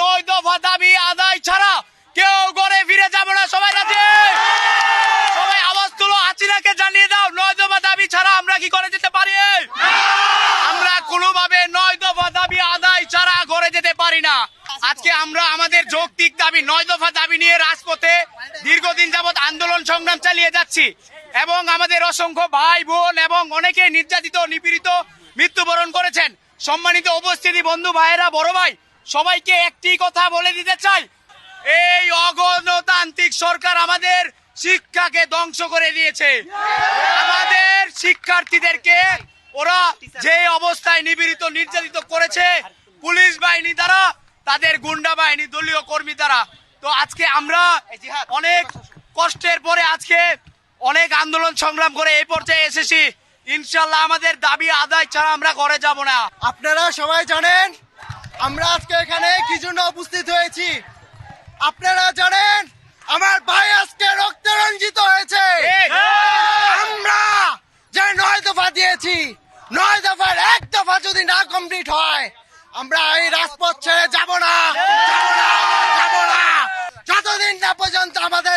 নয় দফা দাবি আদায় ছাড়া কেউ ঘরে ফিরে যাব না। সবাই রাজি? সবাই আওয়াজ তুলো, হাসিনাকে জানিয়ে দাও, নয় দফা দাবি ছাড়া আমরা কি করে যেতে পারি? আমরা কোনোভাবে নয় দফা দাবি আদায় ছাড়া ঘরে যেতে পারি না। আজকে আমরা আমাদের যৌক্তিক দাবি, নয় দফা দাবি নিয়ে রাজপথে দীর্ঘদিন যাবৎ আন্দোলন সংগ্রাম চালিয়ে যাচ্ছি এবং আমাদের অসংখ্য ভাই বোন এবং অনেকে নির্যাতিত, নিপীড়িত মৃত্যুবরণ করেছেন। সম্মানিত উপস্থিতি, বন্ধু, ভাইয়েরা, বড় ভাই সবাইকে একটি কথা বলে দিতে চাই। এই অগণতান্ত্রিক সরকার আমাদের শিক্ষাকে ধ্বংস করে দিয়েছে। আমাদের শিক্ষার্থীদেরকে ওরা যে অবস্থায় নিপীড়িত নির্যাতিত করেছে, পুলিশ বাহিনী দ্বারা, তাদের গুন্ডা বাহিনী, দলীয় কর্মী দ্বারা। তো আজকে আমরা অনেক কষ্টের পরে আজকে অনেক আন্দোলন সংগ্রাম করে এই পর্যায়ে এসেছি। ইনশাল্লাহ আমাদের দাবি আদায় ছাড়া আমরা ঘরে যাব না। আপনারা সবাই জানেন আমরা আজকে এখানে কি জন্য উপস্থিত হয়েছি? আপনারা জানেন আমার ভাই আজকে রক্ত রঞ্জিত হয়েছে। আমরা যে নয় দফা দিয়েছি নয় দফার এক দফা যদি না কমপ্লিট হয় আমরা এই রাজপথ ছেড়ে যাব না যাব না যাব না। যতদিন না পর্যন্ত আমাদের